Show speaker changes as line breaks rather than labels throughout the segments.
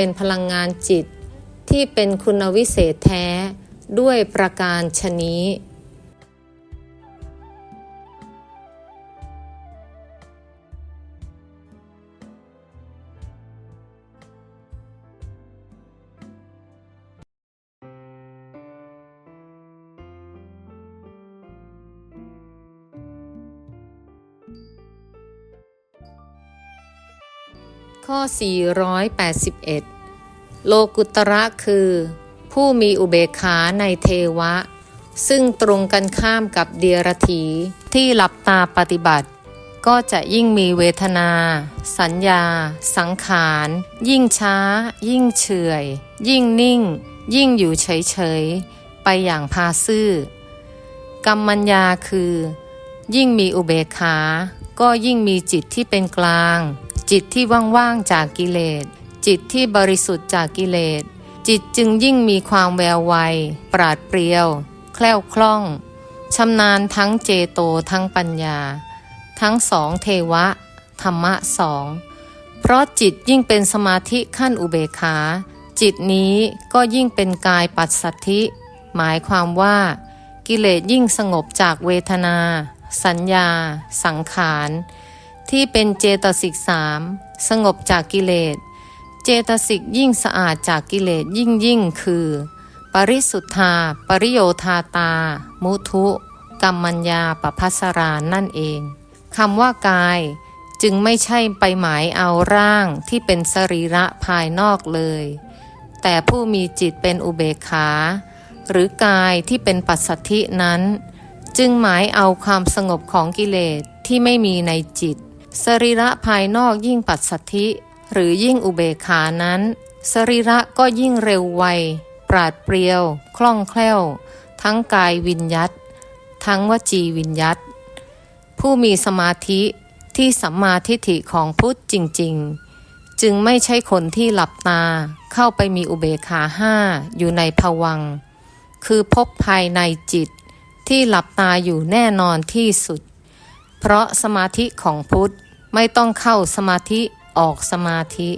เป็นพลังงานจิตที่เป็นคุณวิเศษแท้ด้วยประการชนี้ ข้อ 481 โลกุตระคือ ผู้มีอุเบกขาในเทวะ ซึ่งตรงกันข้ามกับเดียรถีที่หลับตาปฏิบัติ ก็จะยิ่งมีเวทนา สัญญา สังขาร ยิ่งช้า ยิ่งเฉยยิ่งนิ่ง ยิ่งอยู่เฉยๆ ไปอย่างพาซื่อ กรรมัญญาคือ ยิ่งมีอุเบกขา ก็ยิ่งมีจิตที่เป็นกลาง จิตที่ว่างๆจากกิเลส จิตที่บริสุทธิ์จากกิเลส จิตจึงยิ่งมีความแววไวปราดเปรียว แคล่วคล่องชำนาญทั้งเจโตทั้งปัญญา ทั้งสองเทวะ ธรรมะสอง เพราะจิตยิ่งเป็นสมาธิขั้นอุเบกขา จิตนี้ก็ยิ่งเป็นกายปัสสัทธิ หมายความว่า กิเลสยิ่งสงบจากเวทนา สัญญา สังขาร ที่เป็นเจตสิกสามสงบจากกิเลส เจตสิกยิ่งสะอาดจากกิเลสยิ่งยิ่งคือ ปริสุทธา ปริโยธาตา มุทุกัมมัญญาปภัสรานั่นเองคำว่ากายจึงไม่ใช่ไปหมายเอาร่างที่เป็นสรีระภายนอกเลย แต่ผู้มีจิตเป็นอุเบกขา หรือกายที่เป็นปัสสัทธินั้น จึงหมายเอาความสงบของกิเลสที่ไม่มีในจิต สรีระภายนอกยิ่งปัสสัทธิ หรือยิ่งอุเบกขานั้น สรีระก็ยิ่งเร็วไว ปราดเปรียว คล่องแคล่ว ทั้งกายวิญยัตทั้งวจีวิญยัตผู้มีสมาธิที่สัมมาทิฏฐิของพุทธจริง ๆ จึงไม่ใช่คนที่หลับตาเข้าไปมีอุเบกขาห้าอยู่ในภวัง คือพบภายในจิตที่หลับตาอยู่แน่นอนที่สุด เพราะสมาธิของพุทธ ไม่ต้องเข้าสมาธิออกสมาธิ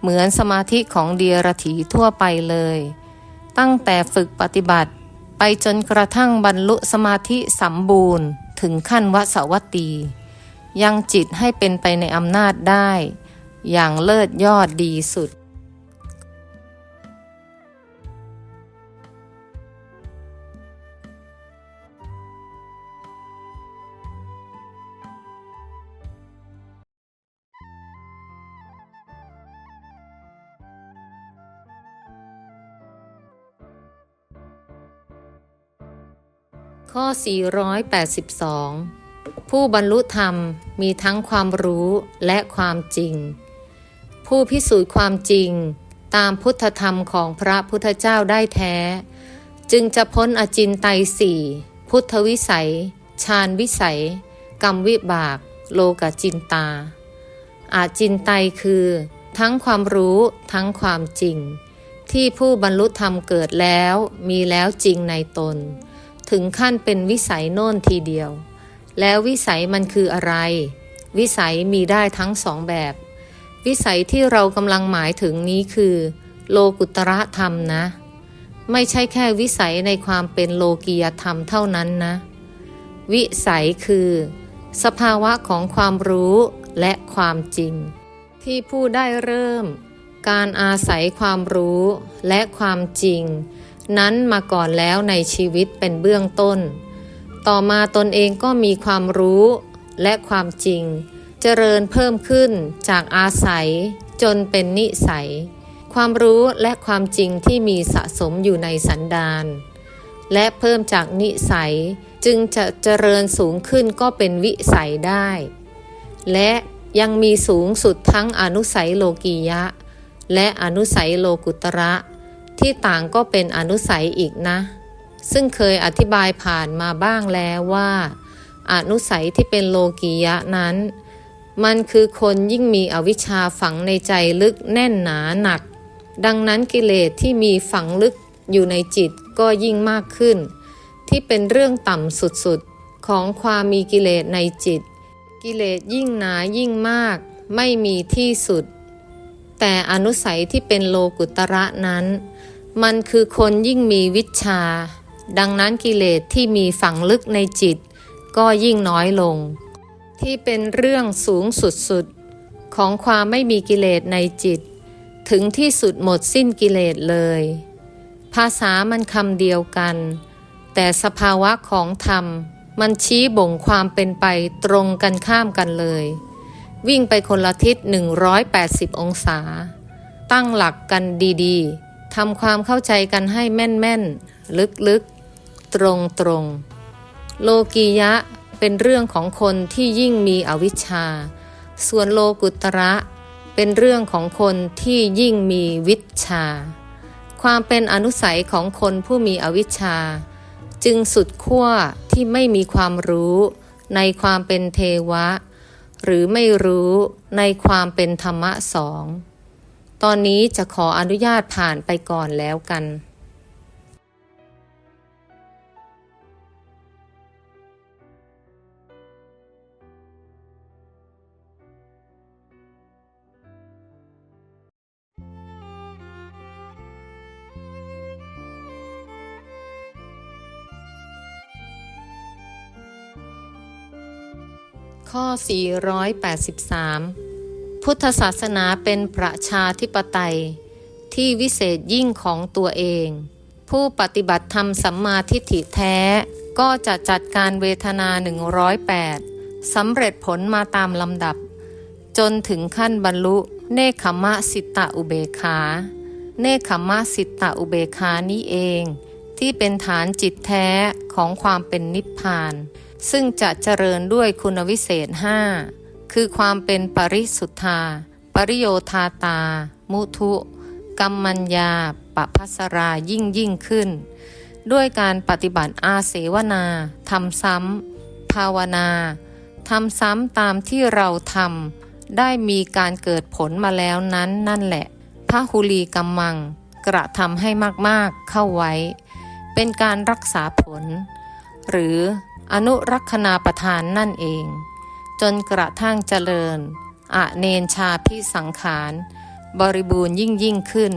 เหมือนสมาธิของเดียรถีทั่วไปเลย ตั้งแต่ฝึกปฏิบัติ ไปจนกระทั่งบรรลุสมาธิสมบูรณ์ ถึงขั้นวสวัตตียังจิตให้เป็นไปในอำนาจได้ อย่างเลิศยอดดีสุด ข้อ 482 ผู้บรรลุธรรมมีทั้งความรู้และความจริง ผู้พิสูจน์ความจริง ตามพุทธธรรมของพระพุทธเจ้าได้แท้ จึงจะพ้นอจินไตยสี่พุทธวิสัยฌานวิสัย กรรมวิบาก โลกจินตา อาจินไตยคือ ทั้งความรู้ทั้งความจริง ที่ผู้บรรลุธรรมเกิดแล้วมีแล้วจริงในตน ถึงขั้นเป็นวิสัยโน่นทีเดียว แล้ววิสัยมันคืออะไร วิสัยมีได้ทั้งสองแบบ วิสัยที่เรากำลังหมายถึงนี้คือ โลกุตระธรรมนะ ไม่ใช่แค่วิสัยในความเป็นโลกียธรรมเท่านั้นนะ วิสัยคือ สภาวะของความรู้และความจริง ที่ผู้ได้เริ่ม การอาศัยความรู้และความจริง นั้นมาก่อนแล้วในชีวิตเป็นเบื้องต้น ต่อมาตนเองก็มีความรู้และความจริง เจริญเพิ่มขึ้นจากอาศัยจนเป็นนิสัย ความรู้และความจริงที่มีสะสมอยู่ในสันดานและเพิ่มจากนิสัยจึงจะเจริญสูงขึ้นก็เป็นวิสัยได้ และยังมีสูงสุดทั้งอนุสัยโลกียะ และอนุสัยโลกุตระ ที่ต่างก็เป็นอนุสัยอีกนะ ซึ่งเคยอธิบายผ่านมาบ้างแล้วว่า อนุสัยที่เป็นโลกียะนั้น มันคือคนยิ่งมีอวิชชาฝังในใจลึกแน่นหนาหนัก ดังนั้นกิเลสที่มีฝังลึกอยู่ในจิตก็ยิ่งมากขึ้น ที่เป็นเรื่องต่ำสุดๆ ของความมีกิเลสในจิต กิเลสยิ่งหนายิ่งมาก ไม่มีที่สุด แต่อนุสัยที่เป็นโลกุตระนั้น มันคือคนยิ่งมีวิชา ดังนั้นกิเลสที่มีฝังลึกในจิต ก็ยิ่งน้อยลง ที่เป็นเรื่องสูงสุดๆของความไม่มีกิเลสในจิต ถึงที่สุดหมดสิ้นกิเลสเลย ภาษามันคำเดียวกัน แต่สภาวะของธรรม มันชี้บ่งความเป็นไปตรงกันข้ามกันเลย วิ่งไปคนละทิศ 180 องศา ตั้งหลักกันดีๆ ทำความเข้าใจกันให้แม่นๆ ลึกๆ ตรงๆ โลกียะเป็นเรื่องของคนที่ยิ่งมีอวิชชา ส่วนโลกุตระ เป็นเรื่องของคนที่ยิ่งมีวิชชาความเป็นอนุสัยของคนผู้มีอวิชชา จึงสุดขั้วที่ไม่มีความรู้ในความเป็นเทวะ หรือไม่รู้ในความเป็นธรรมะสอง ตอนนี้จะขออนุญาตผ่านไปก่อนแล้วกัน ข้อ 483 พุทธศาสนาเป็นประชาธิปไตย ที่วิเศษยิ่งของตัวเอง ผู้ปฏิบัติธรรมสัมมาทิฏฐิแท้ ก็จะจัดการเวทนา 108สำเร็จผลมาตามลำดับ จนถึงขั้นบรรลุเนคขมะสิตตอุเบขา เนคขมะสิตตอุเบขานี้เอง ที่เป็นฐานจิตแท้ของความเป็นนิพพาน ซึ่งจะเจริญด้วยคุณวิเศษห้า คือความเป็นปริสุทธา ปริโยธาตา มุทุกัมมัญญาปภัสรายิ่งยิ่งขึ้น ด้วยการปฏิบัติอาเสวนาทำซ้ำภาวนาทำซ้ำตามที่เราทำได้มีการเกิดผลมาแล้วนั้นนั่นแหละพระหุลีกัมมัง กระทำให้มากๆเข้าไว้ เป็นการรักษาผล หรืออนุรักษณาประทานนั่นเอง จนกระทั่งเจริญอะเนนชาพิสังขาร บริบูรณ์ยิ่งยิ่งขึ้น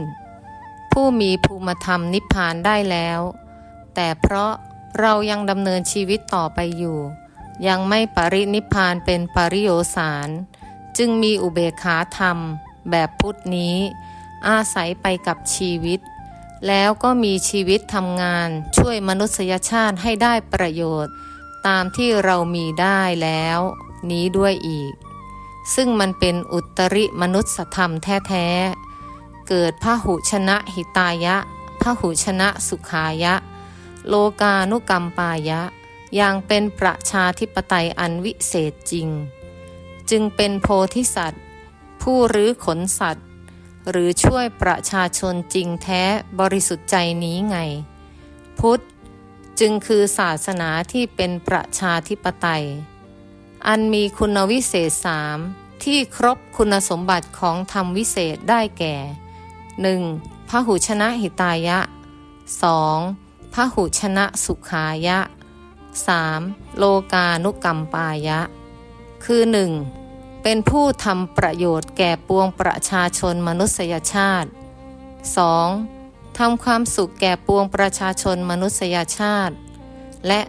ผู้มีภูมิธรรมนิพพานได้แล้ว แต่เพราะเรายังดำเนินชีวิตต่อไปอยู่ ยังไม่ปรินิพพานเป็นปริโยสาร จึงมีอุเบกขาธรรม แบบพุทธนี้ อาศัยไปกับชีวิต แล้วก็มีชีวิตทำงานช่วยมนุษยชาติให้ได้ประโยชน์ ตามที่เรามีได้แล้ว นี้ด้วยอีก ซึ่งมันเป็นอุตริมนุษยธรรมแท้ๆ เกิดพหุชนะหิตายะพหุชนะสุขายะ โลกานุกรรมปายะ อย่างเป็นประชาธิปไตยอันวิเศษจริง จึงเป็นโพธิสัตว์ ผู้รื้อขนสัตว์ หรือช่วยประชาชนจริงแท้บริสุทธิ์ใจนี้ไง พุทธจึงคือศาสนาที่เป็นประชาธิปไตย อันมีคุณวิเศษสามที่ครบคุณสมบัติของธรรมวิเศษได้แก่ 1. พระหุชนะหิตายะ 2. พระหุชนะสุขายะ 3. โลกานุกรรมปายะ คือ 1. เป็นผู้ทำประโยชน์แก่ปวงประชาชนมนุษยชาติ 2. ทำความสุขแก่ปวงประชาชนมนุษยชาติ และ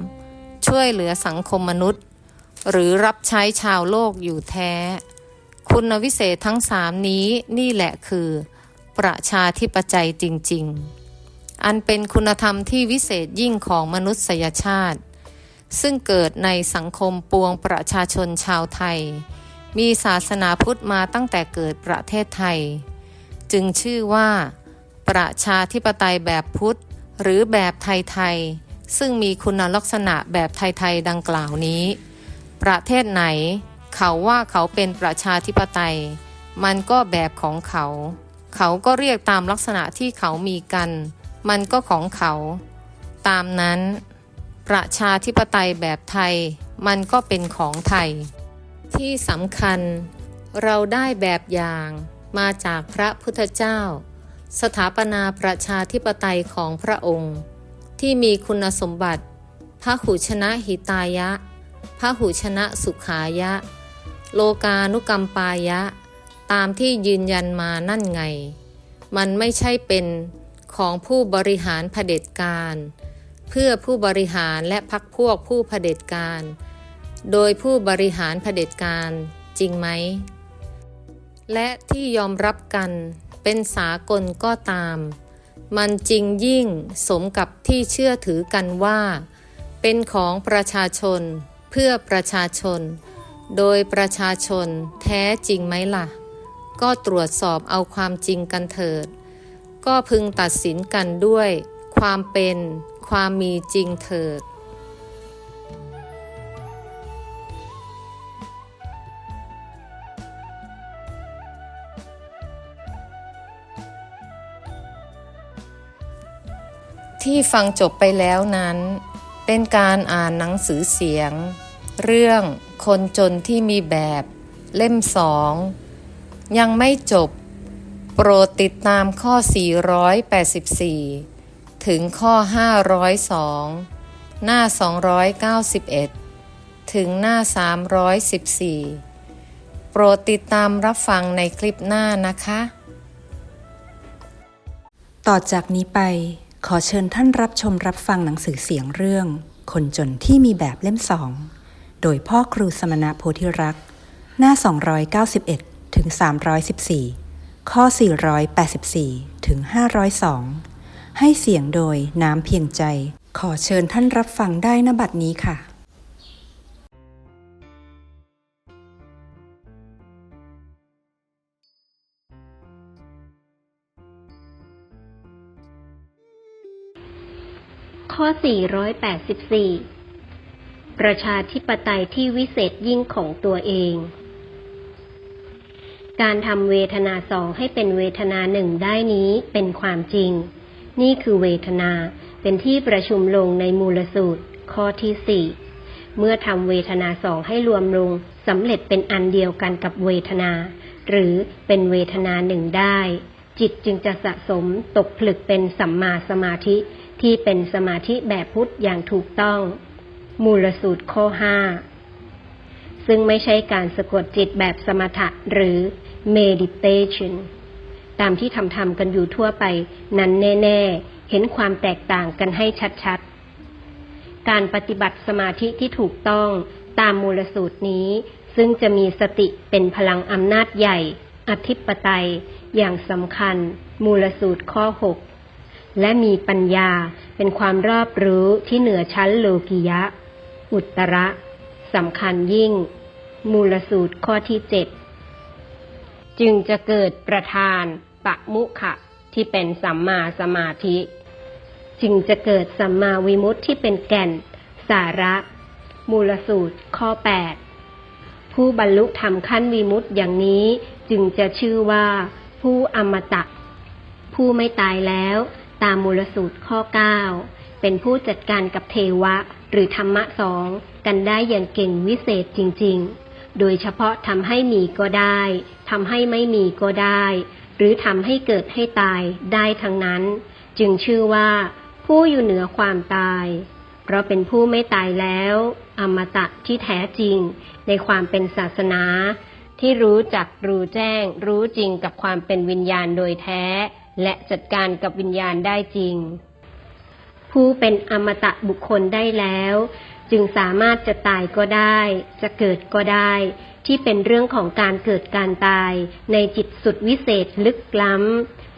3. ช่วยเหลือสังคมมนุษย์ หรือรับใช้ชาวโลกอยู่แท้ คุณวิเศษทั้งสามนี้นี่แหละคือ ประชาธิปไตยจริง ๆ อันเป็นคุณธรรมที่วิเศษยิ่งของมนุษยชาติ ซึ่งเกิดในสังคมปวงประชาชนชาวไทย มีศาสนาพุทธมาตั้งแต่เกิดประเทศไทย จึงชื่อว่า ประชาธิปไตยแบบพุทธ หรือแบบไทยๆซึ่งมีคุณลักษณะแบบไทยๆดังกล่าวนี้ ประเทศไหน เขาว่าเขาเป็นประชาธิปไตย มันก็แบบของเขา เขาก็เรียกตามลักษณะที่เขามีกัน มันก็ของเขา ตามนั้น ประชาธิปไตยแบบไทย มันก็เป็นของไทย ที่สำคัญ เราได้แบบอย่างมาจากพระพุทธเจ้า สถาปนาประชาธิปไตยของพระองค์ ที่มีคุณสมบัติพระหุชนะหิตายะ พระหุชนะสุขายะ โลกานุกรรมปายะ ตามที่ยืนยันมานั่นไง มันไม่ใช่เป็นของผู้บริหารเผด็จการ เพื่อผู้บริหารและพักพวกผู้เผด็จการ โดยผู้บริหารเผด็จการจริงไหม และที่ยอมรับกันเป็นสากลก็ตาม มันจริงยิ่งสมกับที่เชื่อถือกันว่า เป็นของประชาชน เพื่อประชาชน โดยประชาชนแท้จริงไหมล่ะ ก็ตรวจสอบเอาความจริงกันเถิด ก็พึงตัดสินกันด้วย ความเป็น ความมีจริงเถิดที่ฟังจบไปแล้วนั้น เป็นการอ่านหนังสือเสียง เรื่องคนจนที่มีแบบเล่มสองยังไม่จบ โปรดติดตามข้อ 484 ถึงข้อ 502 หน้า 291 ถึงหน้า 314 โปรดติดตามรับฟังในคลิปหน้านะคะ
ต่อจากนี้ไปขอเชิญท่านรับชมรับฟังหนังสือเสียงเรื่อง คนจนที่มีแบบเล่มสอง โดยพ่อครูสมณะโพธิรักษ์ หน้า 291 ถึง 314 ข้อ 484 ถึง 502 ให้เสียงโดยน้ำเพียงใจ ขอเชิญท่านรับฟังได้ณบัดนี้ค่ะ
ข้อ 484 ประชาธิปไตยที่วิเศษยิ่งของตัวเอง การทำเวทนาสองให้เป็นเวทนาหนึ่งได้นี้เป็นความจริง นี่คือเวทนาเป็นที่ประชุมลงในมูลสูตร ข้อที่สี่เมื่อทำเวทนาสองให้รวมลงสำเร็จเป็นอันเดียวกันกับเวทนา หรือเป็นเวทนาหนึ่งได้ จิตจึงจะสะสมตกผลึกเป็นสัมมาสมาธิที่เป็นสมาธิแบบพุทธอย่างถูกต้อง มูลสูตรข้อห้าซึ่งไม่ใช่การสะกดจิตแบบสมถะหรือ meditation ตามที่ทำทำกันอยู่ทั่วไปนั้นแน่ ๆ เห็นความแตกต่างกันให้ชัดๆ การปฏิบัติสมาธิที่ถูกต้องตามมูลสูตรนี้ ซึ่งจะมีสติเป็นพลังอำนาจใหญ่ อธิปไตย อย่างสำคัญ มูลสูตรข้อ6และมีปัญญาเป็นความรอบรู้ที่เหนือชั้นโลกิยะ อุตระสำคัญยิ่ง มูลสูตรข้อที่เจ็ดจึงจะเกิดประธานปะมุขะที่เป็นสัมมาสมาธิ จึงจะเกิดสัมมาวิมุตติที่เป็นแก่น สาระ มูลสูตรข้อ8ผู้บรรลุธรรมขั้นวิมุตติอย่างนี้จึงจะชื่อว่าผู้อมตะ ผู้ไม่ตายแล้วตามมูลสูตรข้อ 9 เป็นผู้จัดการกับเทวะ หรือธรรมะสองกันได้อย่างเก่งวิเศษจริง ๆ โดยเฉพาะทำให้มีก็ได้ทำให้ไม่มีก็ได้ หรือทำให้เกิดให้ตายได้ทั้งนั้น จึงชื่อว่า ผู้อยู่เหนือความตาย เพราะเป็นผู้ไม่ตายแล้ว อมตะที่แท้จริง ในความเป็นศาสนา ที่รู้จักรู้แจ้ง รู้จริงกับความเป็นวิญญาณโดยแท้ และจัดการกับวิญญาณได้จริง ผู้เป็นอมตะบุคคลได้แล้ว จึงสามารถจะตายก็ได้ จะเกิดก็ได้ ที่เป็นเรื่องของการเกิดการตายในจิตสุดวิเศษลึกล้ำ